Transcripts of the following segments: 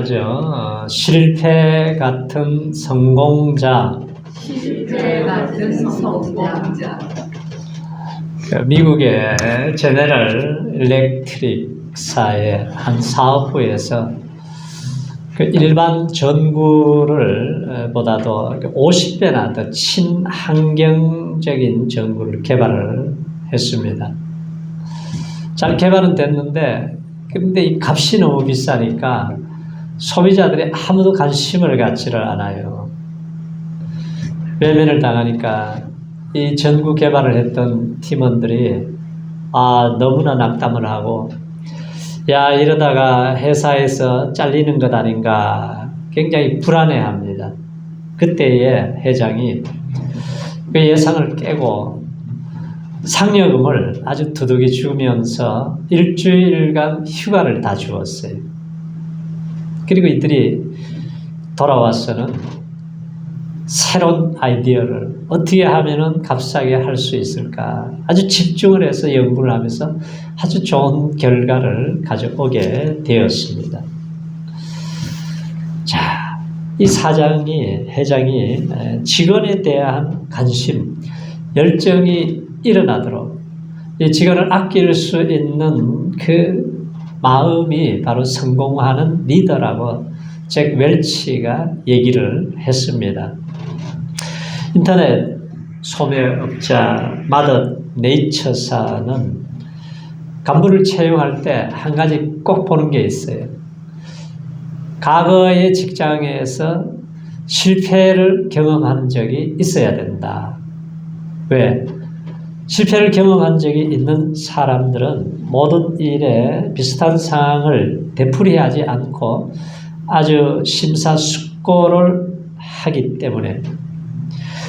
하죠. 어, 실패 같은 성공자. 실패 같은 성공자. 그 미국의 제네럴 일렉트릭사의 한 사업부에서 그 일반 전구를 어, 보다도 50배나 더 친환경적인 전구를 개발을 했습니다. 잘 개발은 됐는데 근데 이 값이 너무 비싸니까 소비자들이 아무도 관심을 갖지를 않아요. 외면을 당하니까 이 전구 개발을 했던 팀원들이 아 너무나 낙담을 하고 야 이러다가 회사에서 잘리는 것 아닌가 굉장히 불안해합니다. 그때의 회장이 그 예상을 깨고 상여금을 아주 두둑이 주면서 일주일간 휴가를 다 주었어요. 그리고 이들이 돌아와서는 새로운 아이디어를 어떻게 하면은 값싸게 할 수 있을까 아주 집중을 해서 연구를 하면서 아주 좋은 결과를 가져오게 되었습니다. 자, 이 사장이 회장이 직원에 대한 관심, 열정이 일어나도록 이 직원을 아낄 수 있는 그 마음이 바로 성공하는 리더라고 잭 웰치가 얘기를 했습니다. 인터넷 소매업자 마더 네이처사는 간부를 채용할 때 한 가지 꼭 보는 게 있어요. 과거의 직장에서 실패를 경험한 적이 있어야 된다. 왜? 실패를 경험한 적이 있는 사람들은 모든 일에 비슷한 상황을 되풀이하지 않고 아주 심사숙고를 하기 때문에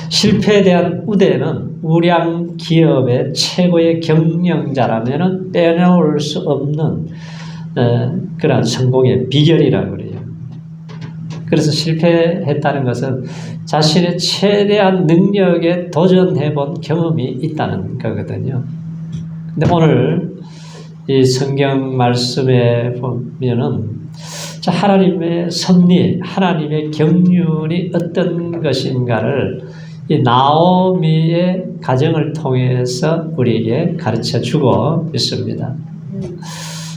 실패에 대한 우대는 우량 기업의 최고의 경영자라면 빼놓을 수 없는 어, 그러한 성공의 비결이라고 그래요. 그래서 실패했다는 것은 자신의 최대한 능력에 도전해 본 경험이 있다는 거거든요. 근데 오늘 이 성경 말씀에 보면은 자, 하나님의 섭리, 하나님의 경륜이 어떤 것인가를 이 나오미의 가정을 통해서 우리에게 가르쳐 주고 있습니다.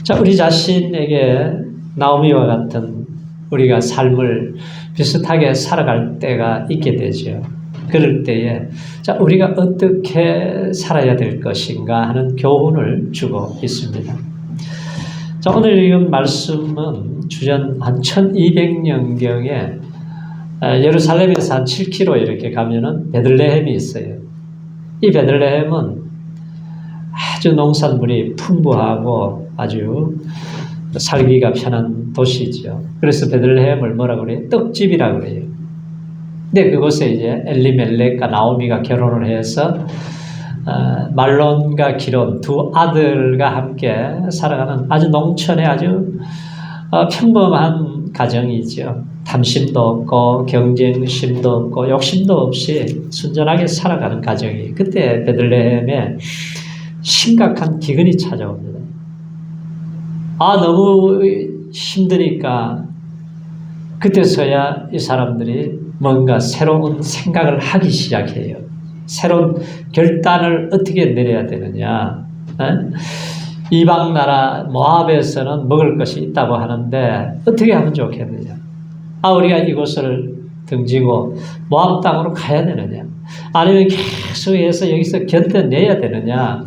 자, 우리 자신에게 나오미와 같은 우리가 삶을 비슷하게 살아갈 때가 있게 되죠. 그럴 때에 자, 우리가 어떻게 살아야 될 것인가 하는 교훈을 주고 있습니다. 자, 오늘 읽은 말씀은 주전 한 1200년경에 예루살렘에서 한 7km 이렇게 가면은 베들레헴이 있어요. 이 베들레헴은 아주 농산물이 풍부하고 아주 살기가 편한 도시죠. 그래서 베들레헴을 뭐라 그래요? 떡집이라 그래요. 근데 그곳에 이제 엘리멜렉과 나오미가 결혼을 해서 어, 말론과 기론 두 아들과 함께 살아가는 아주 농촌의 아주 어, 평범한 가정이죠. 탐심도 없고 경쟁심도 없고 욕심도 없이 순전하게 살아가는 가정이 그때 베들레헴에 심각한 기근이 찾아옵니다. 아 너무 힘드니까 그때서야 이 사람들이 뭔가 새로운 생각을 하기 시작해요. 새로운 결단을 어떻게 내려야 되느냐. 에? 이방 나라 모압에서는 먹을 것이 있다고 하는데 어떻게 하면 좋겠느냐. 아 우리가 이곳을 등지고 모압 땅으로 가야 되느냐. 아니면 계속해서 여기서 견뎌내야 되느냐.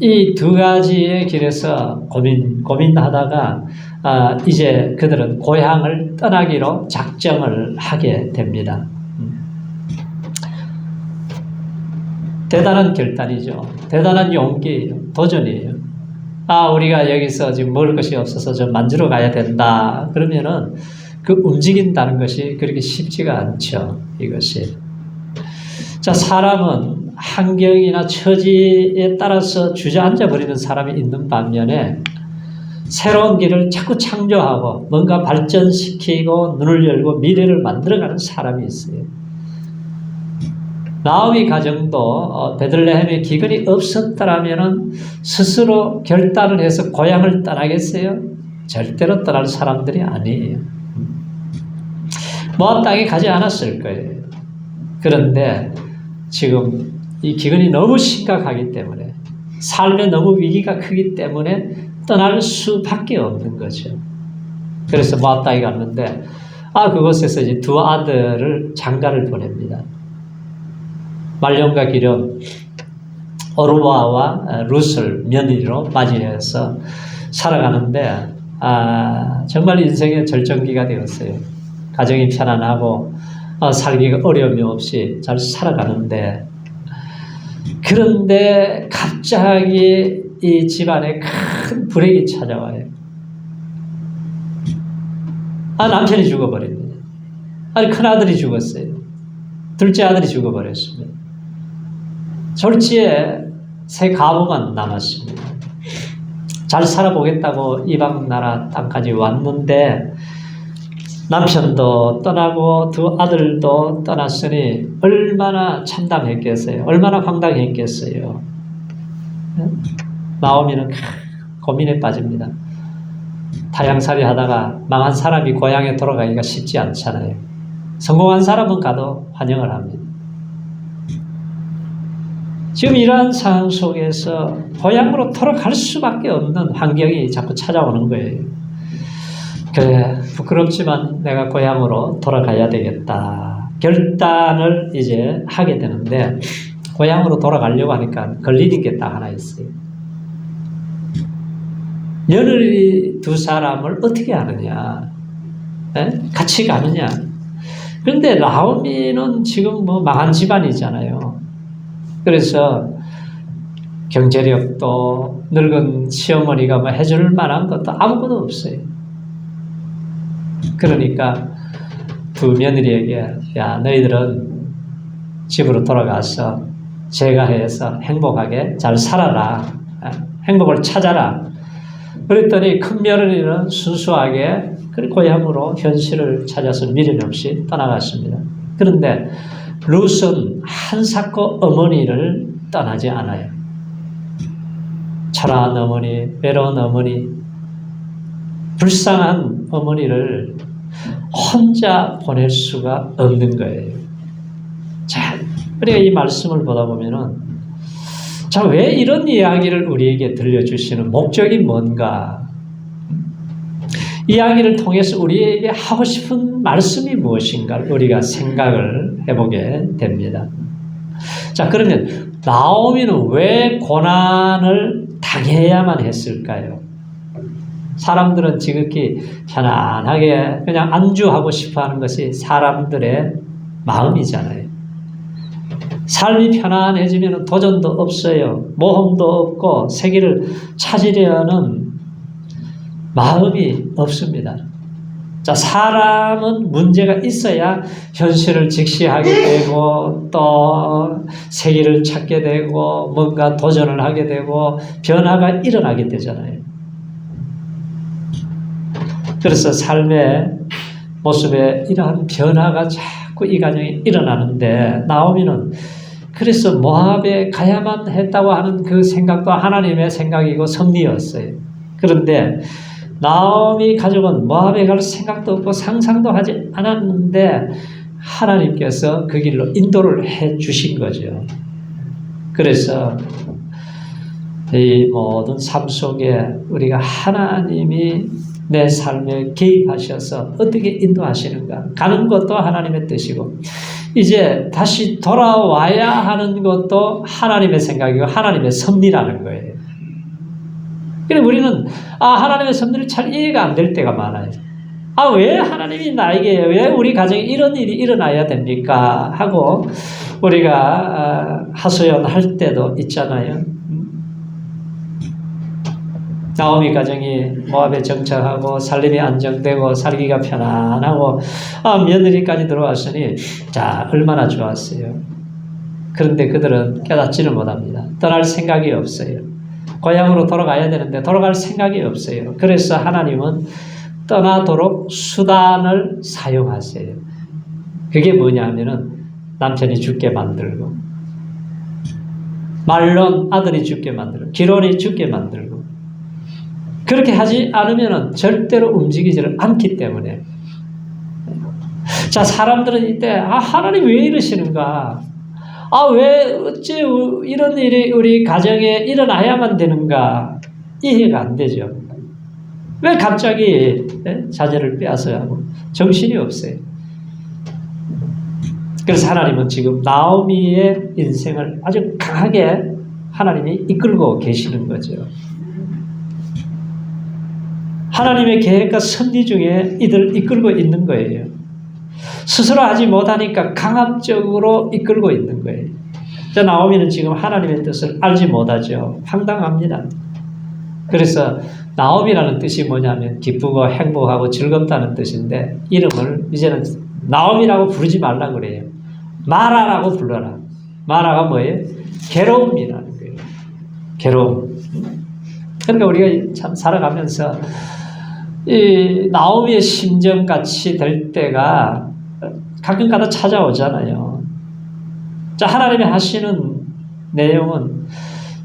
이 두 가지의 길에서 고민 고민하다가 아, 이제 그들은 고향을 떠나기로 작정을 하게 됩니다. 대단한 결단이죠. 대단한 용기예요. 도전이에요. 아, 우리가 여기서 지금 먹을 것이 없어서 좀 만지러 가야 된다. 그러면은 그 움직인다는 것이 그렇게 쉽지가 않죠. 이것이. 자, 사람은 환경이나 처지에 따라서 주저앉아 버리는 사람이 있는 반면에 새로운 길을 자꾸 창조하고 뭔가 발전시키고 눈을 열고 미래를 만들어가는 사람이 있어요. 나오미 가정도 어, 베들레헴에 기근이 없었더라면 스스로 결단을 해서 고향을 떠나겠어요? 절대로 떠날 사람들이 아니에요. 모압 땅에 가지 않았을 거예요. 그런데 지금 이 기근이 너무 심각하기 때문에 삶에 너무 위기가 크기 때문에 떠날 수밖에 없는 거죠. 그래서 땅에 갔는데 아 그곳에서 이제 두 아들을 장가를 보냅니다. 말년과 기름 오르바와 룻을 며느리로 맞이해서 살아가는데 아 정말 인생의 절정기가 되었어요. 가정이 편안하고 어, 살기가 어려움이 없이 잘 살아가는데 그런데 갑자기 이 집안에 큰 불행이 찾아와요. 아 남편이 죽어버립니다. 아니 큰 아들이 죽었어요. 둘째 아들이 죽어버렸습니다. 졸지에 새 가부만 남았습니다. 잘 살아보겠다고 이방 나라 땅까지 왔는데 남편도 떠나고 두 아들도 떠났으니 얼마나 참담했겠어요. 얼마나 황당했겠어요. 나오미는 고민에 빠집니다. 타양살이 하다가 망한 사람이 고향에 돌아가기가 쉽지 않잖아요. 성공한 사람은 가도 환영을 합니다. 지금 이러한 상황 속에서 고향으로 돌아갈 수밖에 없는 환경이 자꾸 찾아오는 거예요. 그래, 부끄럽지만 내가 고향으로 돌아가야 되겠다. 결단을 이제 하게 되는데, 고향으로 돌아가려고 하니까 걸리는 게 딱 하나 있어요. 며느리 두 사람을 어떻게 하느냐? 에? 같이 가느냐? 그런데 라오미는 지금 뭐 망한 집안이잖아요. 그래서 경제력도 늙은 시어머니가 뭐 해줄 만한 것도 아무것도 없어요. 그러니까 두 며느리에게 야 너희들은 집으로 돌아가서 제가 해서 행복하게 잘 살아라. 아, 행복을 찾아라. 그랬더니 큰 며느리는 순수하게 그 고향으로 현실을 찾아서 미련 없이 떠나갔습니다. 그런데 룻은 한사코 어머니를 떠나지 않아요. 초라한 어머니, 외로운 어머니, 불쌍한 어머니를 혼자 보낼 수가 없는 거예요. 자, 우리가 이 말씀을 보다 보면은, 자, 왜 이런 이야기를 우리에게 들려주시는 목적이 뭔가? 이야기를 통해서 우리에게 하고 싶은 말씀이 무엇인가 우리가 생각을 해보게 됩니다. 자, 그러면 나오미는 왜 고난을 당해야만 했을까요? 사람들은 지극히 편안하게 그냥 안주하고 싶어 하는 것이 사람들의 마음이잖아요. 삶이 편안해지면 도전도 없어요. 모험도 없고 세계를 찾으려는 마음이 없습니다. 자, 사람은 문제가 있어야 현실을 직시하게 되고 또 세계를 찾게 되고 뭔가 도전을 하게 되고 변화가 일어나게 되잖아요. 그래서 삶의 모습에 이러한 변화가 자꾸 이 가정에 일어나는데 나오미는 그래서 모압에 가야만 했다고 하는 그 생각도 하나님의 생각이고 섭리였어요. 그런데 나오미 가족은 모압에 갈 생각도 없고 상상도 하지 않았는데 하나님께서 그 길로 인도를 해 주신 거죠. 그래서 이 모든 삶 속에 우리가 하나님이 내 삶에 개입하셔서 어떻게 인도하시는가 가는 것도 하나님의 뜻이고 이제 다시 돌아와야 하는 것도 하나님의 생각이고 하나님의 섭리라는 거예요. 그래 우리는 아 하나님의 섭리를 잘 이해가 안 될 때가 많아요. 아 왜 하나님이 나에게 왜 우리 가정에 이런 일이 일어나야 됩니까? 하고 우리가 하소연할 때도 있잖아요. 나오미 가정이 모압에 정착하고 살림이 안정되고 살기가 편안하고 아, 며느리까지 들어왔으니 자 얼마나 좋았어요. 그런데 그들은 깨닫지를 못합니다. 떠날 생각이 없어요. 고향으로 돌아가야 되는데 돌아갈 생각이 없어요. 그래서 하나님은 떠나도록 수단을 사용하세요. 그게 뭐냐면은 남편이 죽게 만들고 말론 아들이 죽게 만들고 기론이 죽게 만들고 그렇게 하지 않으면 절대로 움직이지를 않기 때문에 자, 사람들은 이때, 아, 하나님 왜 이러시는가? 아, 왜, 어째 이런 일이 우리 가정에 일어나야만 되는가? 이해가 안 되죠. 왜 갑자기 예? 자녀를 빼앗아야 하고 정신이 없어요. 그래서 하나님은 지금 나오미의 인생을 아주 강하게 하나님이 이끌고 계시는 거죠. 하나님의 계획과 섭리 중에 이들 이끌고 있는 거예요. 스스로 하지 못하니까 강압적으로 이끌고 있는 거예요. 자, 나오미는 지금 하나님의 뜻을 알지 못하죠. 황당합니다. 그래서 나오미라는 뜻이 뭐냐면 기쁘고 행복하고 즐겁다는 뜻인데 이름을 이제는 나오미라고 부르지 말라 그래요. 마라라고 불러라. 마라가 뭐예요? 괴로움이라는 거예요. 괴로움. 그러니까 우리가 참 살아가면서 이 나오미의 심정 같이 될 때가 가끔가다 찾아오잖아요. 자 하나님이 하시는 내용은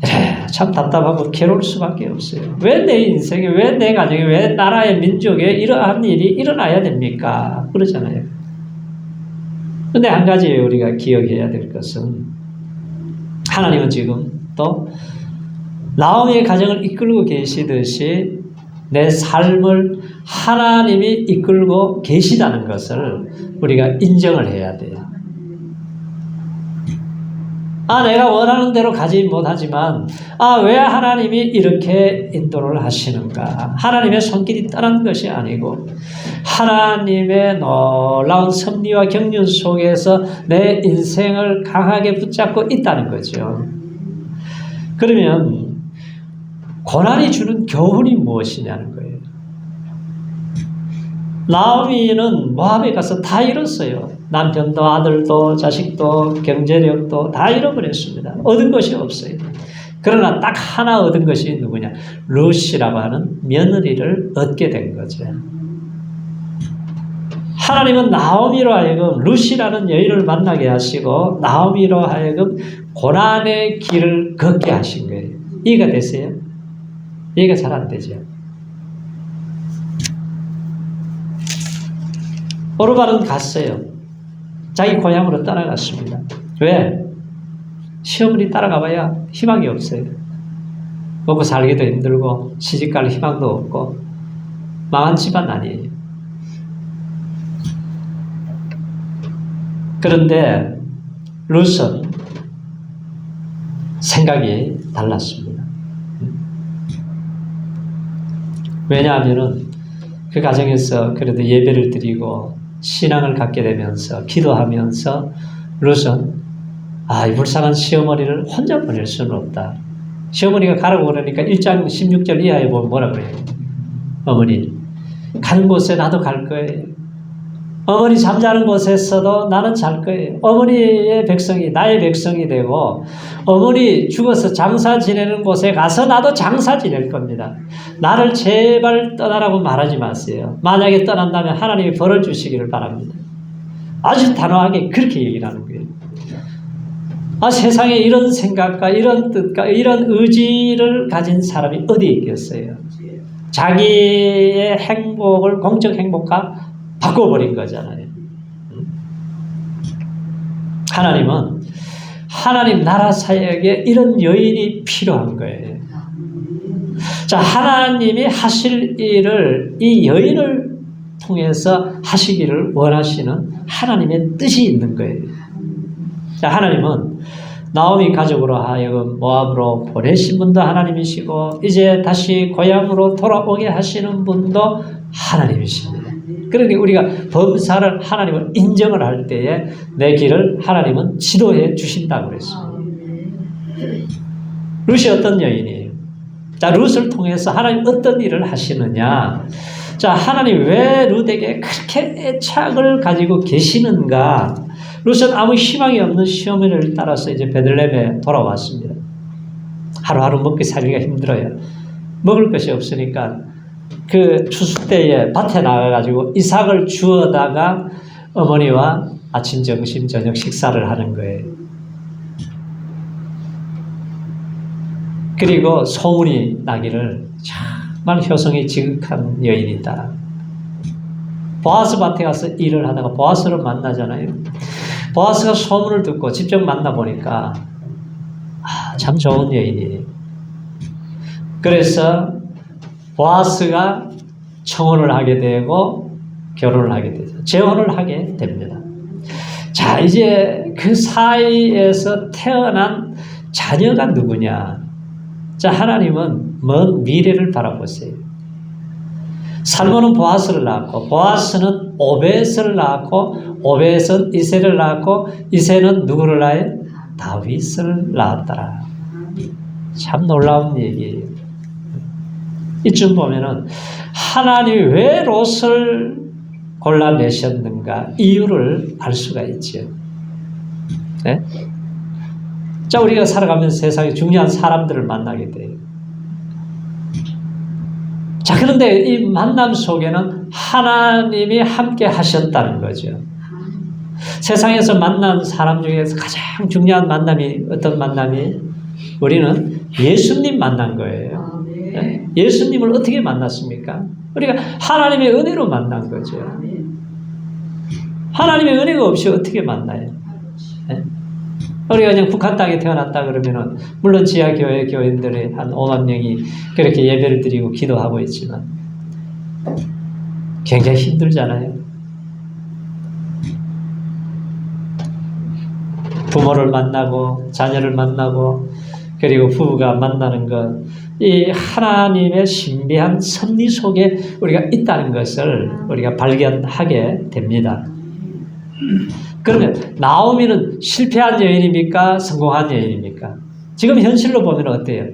에, 참 답답하고 괴로울 수밖에 없어요. 왜 내 인생에, 왜 내 가정에, 왜 나라의 민족에 이러한 일이 일어나야 됩니까? 그러잖아요. 근데 한 가지 우리가 기억해야 될 것은 하나님은 지금 또 나오미의 가정을 이끌고 계시듯이 내 삶을 하나님이 이끌고 계시다는 것을 우리가 인정을 해야 돼요. 아, 내가 원하는 대로 가지 못하지만, 아, 왜 하나님이 이렇게 인도를 하시는가? 하나님의 손길이 떠난 것이 아니고, 하나님의 놀라운 섭리와 경륜 속에서 내 인생을 강하게 붙잡고 있다는 거죠. 그러면, 고난이 주는 교훈이 무엇이냐는 거예요. 나오미는 모압에 가서 다 잃었어요. 남편도 아들도 자식도 경제력도 다 잃어버렸습니다. 얻은 것이 없어요. 그러나 딱 하나 얻은 것이 누구냐? 루시라고 하는 며느리를 얻게 된 거죠. 하나님은 나오미로 하여금 루시라는 여인을 만나게 하시고 나오미로 하여금 고난의 길을 걷게 하신 거예요. 이해가 되세요? 이해가 잘 안 되죠. 오르바는 갔어요. 자기 고향으로 따라갔습니다. 왜? 시어머니 따라가봐야 희망이 없어요. 먹고 살기도 힘들고 시집갈 희망도 없고 망한 집안 아니에요. 그런데 룻은 생각이 달랐습니다. 왜냐하면은 그 가정에서 그래도 예배를 드리고 신앙을 갖게 되면서 기도하면서 룻은 아, 이 불쌍한 시어머니를 혼자 보낼 수는 없다. 시어머니가 가라고 그러니까 1장 16절 이하에 보면 뭐라 그래요? 어머니, 가는 곳에 나도 갈 거예요. 어머니 잠자는 곳에서도 나는 잘 거예요. 어머니의 백성이 나의 백성이 되고 어머니 죽어서 장사 지내는 곳에 가서 나도 장사 지낼 겁니다. 나를 제발 떠나라고 말하지 마세요. 만약에 떠난다면 하나님이 벌을 주시기를 바랍니다. 아주 단호하게 그렇게 얘기를 하는 거예요. 아, 세상에 이런 생각과 이런 뜻과 이런 의지를 가진 사람이 어디 있겠어요? 자기의 행복을 공적 행복과 바꿔버린 거잖아요. 하나님은 하나님 나라 사역에 이런 여인이 필요한 거예요. 자, 하나님이 하실 일을 이 여인을 통해서 하시기를 원하시는 하나님의 뜻이 있는 거예요. 자, 하나님은 나오미 가족으로 하여금 모압으로 보내신 분도 하나님이시고 이제 다시 고향으로 돌아오게 하시는 분도 하나님이십니다. 그러니 우리가 범사를 하나님을 인정을 할 때에 내 길을 하나님은 지도해 주신다고 그랬어요. 룻이 어떤 여인이에요? 자, 룻을 통해서 하나님 어떤 일을 하시느냐? 자, 하나님 왜 룻에게 그렇게 애착을 가지고 계시는가? 룻은 아무 희망이 없는 시어머니를 따라서 이제 베들렘에 돌아왔습니다. 하루하루 먹기 살기가 힘들어요. 먹을 것이 없으니까 그 추수 때에 밭에 나가가지고 이삭을 주워다가 어머니와 아침, 점심, 저녁 식사를 하는 거예요. 그리고 소문이 나기를 정말 효성이 지극한 여인이다. 보아스 밭에 가서 일을 하다가 보아스를 만나잖아요. 보아스가 소문을 듣고 직접 만나보니까 아, 참 좋은 여인이에요. 그래서 보아스가 청혼을 하게 되고 결혼을 하게 되죠. 재혼을 하게 됩니다. 자, 이제 그 사이에서 태어난 자녀가 누구냐? 자, 하나님은 먼 미래를 바라보세요. 살몬은 보아스를 낳았고, 보아스는 오벳을 낳았고, 오벳은 이세를 낳았고, 이세는 누구를 낳아요? 다윗을 낳았더라. 참 놀라운 얘기예요. 이쯤 보면은 하나님이 왜 롯을 골라내셨는가 이유를 알 수가 있죠. 네? 자, 우리가 살아가면서 세상에 중요한 사람들을 만나게 돼요. 자, 그런데 이 만남 속에는 하나님이 함께 하셨다는 거죠. 세상에서 만난 사람 중에서 가장 중요한 만남이 어떤 만남이? 우리는 예수님 만난 거예요. 네? 예수님을 어떻게 만났습니까? 우리가 하나님의 은혜로 만난 거죠. 하나님의 은혜가 없이 어떻게 만나요? 네? 우리가 그냥 북한 땅에 태어났다 그러면은 물론 지하 교회 교인들이 한 5만 명이 그렇게 예배를 드리고 기도하고 있지만 굉장히 힘들잖아요. 부모를 만나고 자녀를 만나고 그리고 부부가 만나는 것, 이 하나님의 신비한 섭리 속에 우리가 있다는 것을 우리가 발견하게 됩니다. 그러면 나오미는 실패한 여인입니까? 성공한 여인입니까? 지금 현실로 보면 어때요?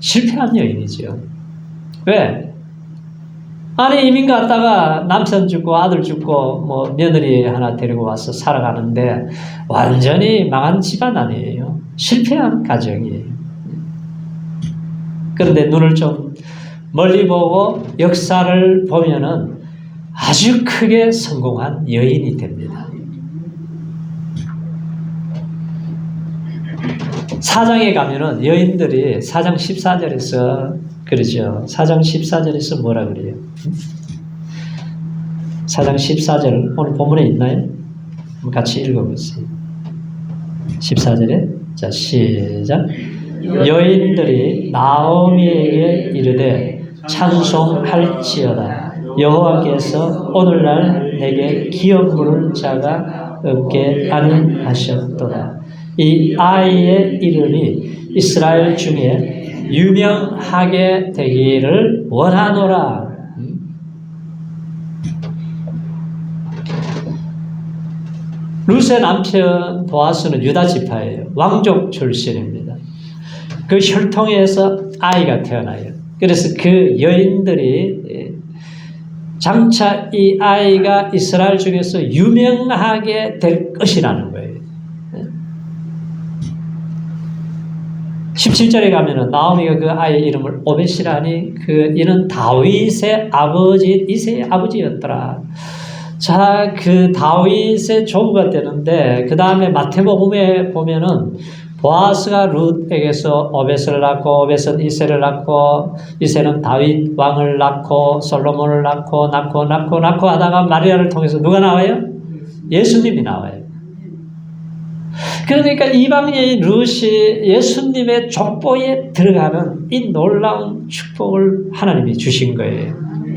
실패한 여인이죠. 왜? 아니 이민 갔다가 남편 죽고 아들 죽고 뭐 며느리 하나 데리고 와서 살아가는데 완전히 망한 집안 아니에요. 실패한 가정이에요. 그런데 눈을 좀 멀리 보고 역사를 보면은 아주 크게 성공한 여인이 됩니다. 사장에 가면은 여인들이 사장 14절에서 그러죠. 사장 14절에서 뭐라 그래요? 사장 14절 오늘 본문에 있나요? 같이 읽어보세요. 14절에 자 시작 여인들이 나오미에게 이르되 찬송할지어다 여호와께서 오늘날 내게 기업 물을 자가 없게 아니하셨도다 이 아이의 이름이 이스라엘 중에 유명하게 되기를 원하노라 루스의 남편 보아스는 유다 지파예요. 왕족 출신입니다. 그 혈통에서 아이가 태어나요. 그래서 그 여인들이 예, 장차 이 아이가 이스라엘 중에서 유명하게 될 것이라는 거예요. 17절에 가면은 나오미가 그 아이의 이름을 오벳이라니 그 이는 다윗의 아버지 이세의 아버지였더라. 자, 그 다윗의 조부가 되는데 그 다음에 마태복음에 보면은 보아스가 룻에게서 오벳을 낳고 오벳은 이세를 낳고 이세는 다윗 왕을 낳고 솔로몬을 낳고 낳고 낳고 낳고 하다가 마리아를 통해서 누가 나와요? 예수님이 나와요. 그러니까 이방인 룻이 예수님의 족보에 들어가는 이 놀라운 축복을 하나님이 주신 거예요.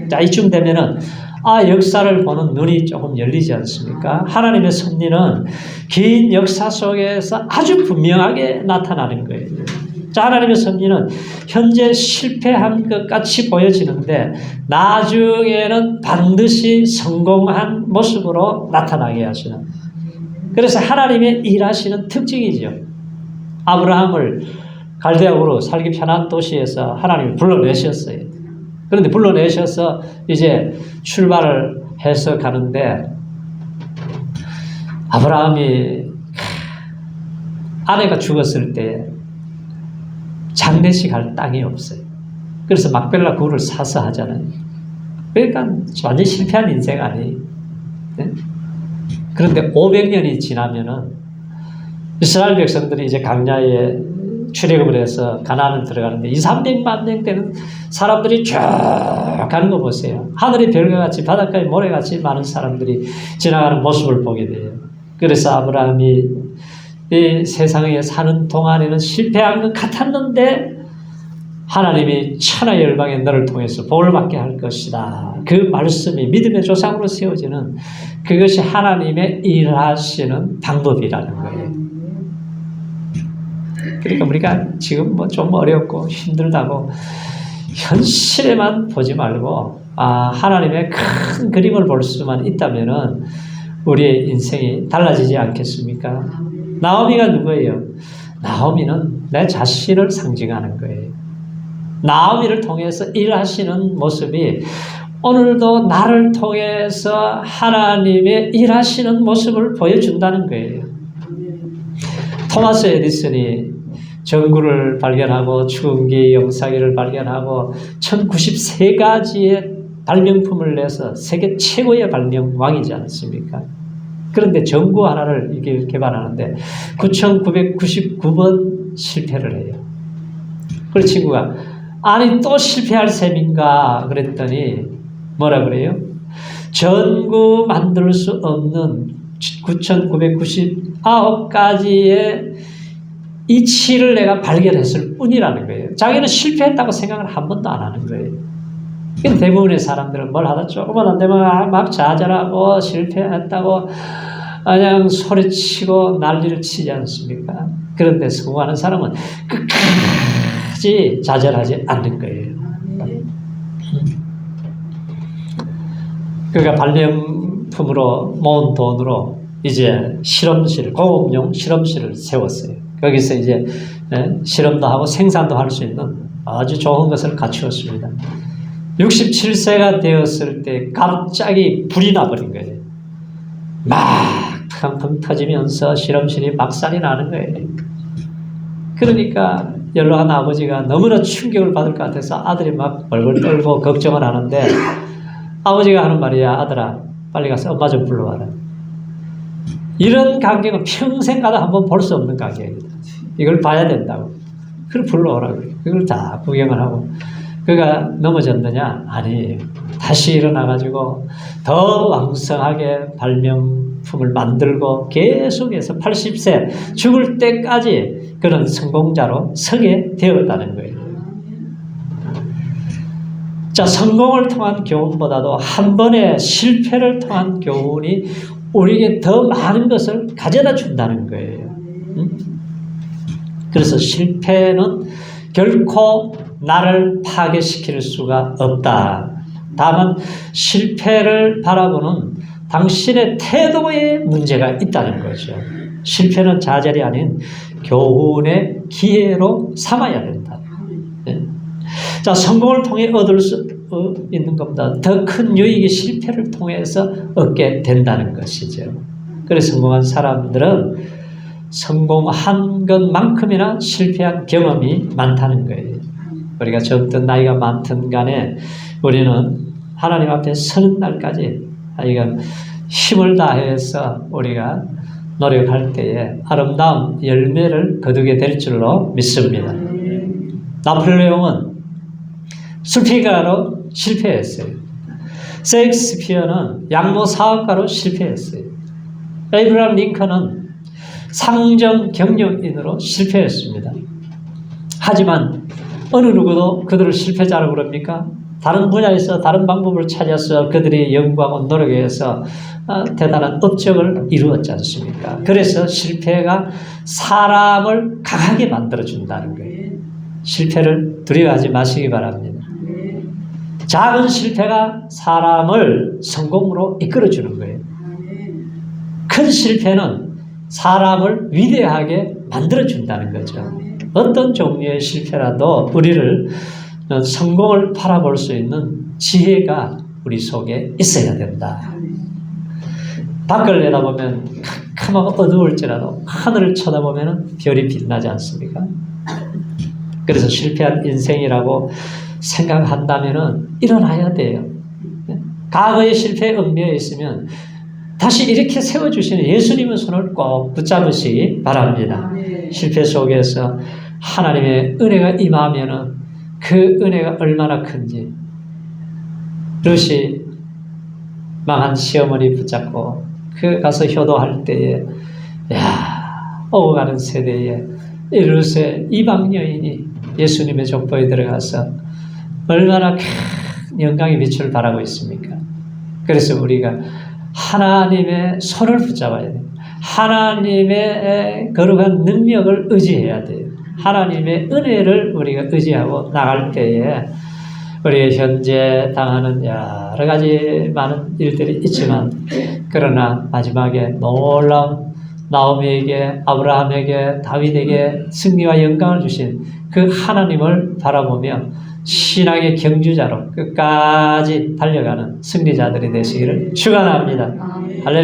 자, 이쯤 되면은 아, 역사를 보는 눈이 조금 열리지 않습니까? 하나님의 섭리는 긴 역사 속에서 아주 분명하게 나타나는 거예요. 자, 하나님의 섭리는 현재 실패한 것 같이 보여지는데 나중에는 반드시 성공한 모습으로 나타나게 하시는. 그래서 하나님의 일하시는 특징이죠. 아브라함을 갈대아우로 살기 편한 도시에서 하나님이 불러내셨어요. 그런데 불러내셔서 이제 출발을 해서 가는데 아브라함이 아내가 죽었을 때 장례식 할 땅이 없어요. 그래서 막벨라 굴을 사서 하잖아요. 그러니까 완전 실패한 인생 아니에요. 네? 그런데 500년이 지나면은 이스라엘 백성들이 이제 강야에 출애굽을 해서 가나안을 들어가는데 2, 300만 명 되는 사람들이 쭉 가는 거 보세요. 하늘의 별과 같이 바닷가의 모래같이 많은 사람들이 지나가는 모습을 보게 돼요. 그래서 아브라함이 이 세상에 사는 동안에는 실패한 것 같았는데 하나님이 천하 열방에 너를 통해서 복을 받게 할 것이다. 그 말씀이 믿음의 조상으로 세워지는 그것이 하나님의 일하시는 방법이라는 거예요. 그러니까 우리가 지금 뭐 좀 어렵고 힘들다고 현실에만 보지 말고 아 하나님의 큰 그림을 볼 수만 있다면은 우리의 인생이 달라지지 않겠습니까? 나오미가 누구예요? 나오미는 내 자신을 상징하는 거예요. 나오미를 통해서 일하시는 모습이 오늘도 나를 통해서 하나님의 일하시는 모습을 보여준다는 거예요. 토마스 에디슨이 전구를 발견하고 추운기 영사기를 발견하고 1093가지의 발명품을 내서 세계 최고의 발명왕이지 않습니까? 그런데 전구 하나를 이게 개발하는데 9999번 실패를 해요. 그 친구가 아니 또 실패할 셈인가 그랬더니 뭐라 그래요? 전구 만들 수 없는 9999가지의 이치를 내가 발견했을 뿐이라는 거예요. 자기는 실패했다고 생각을 한 번도 안 하는 거예요. 근데 대부분의 사람들은 뭘 하다 조금만 안 되면 막 좌절하고 실패했다고 그냥 소리치고 난리를 치지 않습니까? 그런데 성공하는 사람은 끝까지 좌절하지 않는 거예요. 그러니까 발명품으로 모은 돈으로 이제 실험실, 공업용 실험실을 세웠어요. 거기서 이제 예, 실험도 하고 생산도 할 수 있는 아주 좋은 것을 갖추었습니다. 67세가 되었을 때 갑자기 불이 나버린 거예요. 막 펑펑 터지면서 실험실이 막살이 나는 거예요. 그러니까 연로한 아버지가 너무나 충격을 받을 것 같아서 아들이 막 벌벌 떨고 걱정을 하는데 아버지가 하는 말이야 아들아 빨리 가서 엄마 좀 불러와라. 이런 광경은 평생 가다 한번 볼 수 없는 광경이다. 이걸 봐야 된다고. 그걸 불러오라 그래. 그걸 다 구경을 하고. 그가 넘어졌느냐? 아니, 다시 일어나가지고 더 왕성하게 발명품을 만들고 계속해서 80세 죽을 때까지 그런 성공자로 서게 되었다는 거예요. 자, 성공을 통한 교훈보다도 한 번의 실패를 통한 교훈이 우리에게 더 많은 것을 가져다 준다는 거예요. 응? 그래서 실패는 결코 나를 파괴시킬 수가 없다. 다만 실패를 바라보는 당신의 태도에 문제가 있다는 거죠. 실패는 좌절이 아닌 교훈의 기회로 삼아야 된다. 네. 자, 성공을 통해 얻을 수 어, 있는 것보다 더 큰 유익이 실패를 통해서 얻게 된다는 것이죠. 그래서 성공한 사람들은 성공한 것만큼이나 실패한 경험이 많다는 거예요. 우리가 적든 나이가 많든 간에 우리는 하나님 앞에 서는 날까지 이건 힘을 다해서 우리가 노력할 때에 아름다운 열매를 거두게 될 줄로 믿습니다. 나폴레옹은 술피가로 실패했어요. 셰익스피어는 양모 사업가로 실패했어요. 에이브람 링컨은 상정 경영인으로 실패했습니다. 하지만 어느 누구도 그들을 실패자라고 그럽니까? 다른 분야에서 다른 방법을 찾아서 그들이 연구하고 노력해서 어, 대단한 업적을 이루었지 않습니까? 그래서 실패가 사람을 강하게 만들어준다는 거예요. 실패를 두려워하지 마시기 바랍니다. 작은 실패가 사람을 성공으로 이끌어주는 거예요. 큰 실패는 사람을 위대하게 만들어준다는 거죠. 어떤 종류의 실패라도 우리를 성공을 바라볼 수 있는 지혜가 우리 속에 있어야 된다. 밖을 내다보면 캄캄하고 어두울지라도 하늘을 쳐다보면 별이 빛나지 않습니까? 그래서 실패한 인생이라고 생각한다면 일어나야 돼요. 과거의 실패에 얽매여 있으면 다시 이렇게 세워주시는 예수님의 손을 꼭 붙잡으시기 바랍니다. 실패 속에서 하나님의 은혜가 임하면은 그 은혜가 얼마나 큰지 룻이 망한 시어머니 붙잡고 그 가서 효도할 때에 야 오가는 세대에 이 룻의 이방 여인이 예수님의 족보에 들어가서 얼마나 큰 영광의 빛을 발하고 있습니까? 그래서 우리가 하나님의 손을 붙잡아야 돼요. 하나님의 거룩한 능력을 의지해야 돼요. 하나님의 은혜를 우리가 의지하고 나갈 때에 우리 현재 당하는 여러 가지 많은 일들이 있지만 그러나 마지막에 놀라운 나오미에게 아브라함에게 다윗에게 승리와 영광을 주신 그 하나님을 바라보며 신앙의 경주자로 끝까지 달려가는 승리자들이 되시기를 축원합니다. 아멘. 할렐루야.